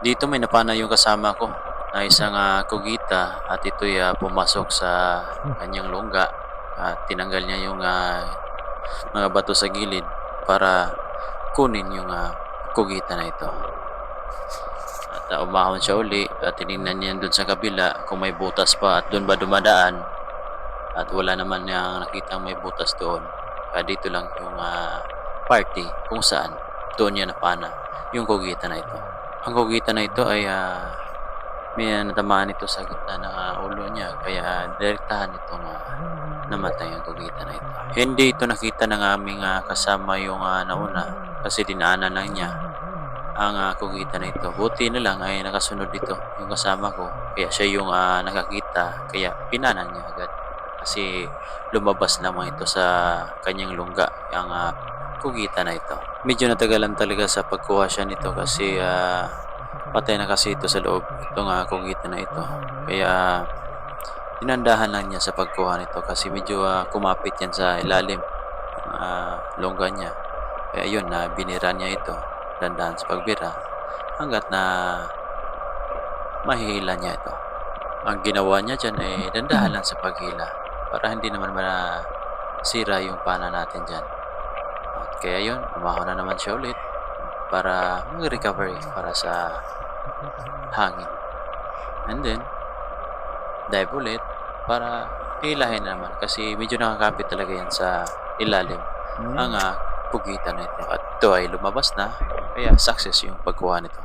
Dito may napana yung kasama ko na isang ah, kugita at ito'y ah, pumasok sa kanyang lungga at tinanggal niya yung ah, mga bato sa gilid para kunin yung ah, kugita na ito. At uh, umahon siya uli at tinignan niya doon sa kabila kung may butas pa at doon ba dumadaan at wala naman niya nakita may butas doon. Kaya dito lang yung ah, party kung saan doon niya napana yung kugita na ito. Ang kugita na ito ay ah, may ah, natamaan ito sa gitna ng ah, ulo niya kaya direktahan itong ah, namatay ang kugita na ito. Hindi ito nakita ng aming ah, kasama yung ah, nauna kasi dinaanan lang niya ang ah, kugita na ito. Buti na lang ay nakasunod dito yung kasama ko. Kaya siya yung ah, nakakita kaya pinanan niya agad. Kasi lumabas lamang ito sa kanyang lungga ang ah, kugita na ito. Medyo natagalan talaga sa pagkuha siya nito kasi ah, patay na kasi ito sa loob itong ah, kugita na ito. Kaya inandahan lang niya sa pagkuha nito kasi medyo ah, kumapit yan sa ilalim ah, longga niya. Kaya yun, na binira niya ito. Dandahan sa pagbira hanggat na mahihila niya ito. Ang ginawa niya dyan ay dandahan lang sa paghila para hindi naman sira yung pana natin dyan. At kaya yun, umahon na naman siya ulit para mag-recovery para sa hangin. And then, dive ulit para hilahin na naman kasi medyo nakakapit talaga yan sa ilalim ang uh, pugita na ito. At ito ay lumabas na kaya success yung pagkuha nito.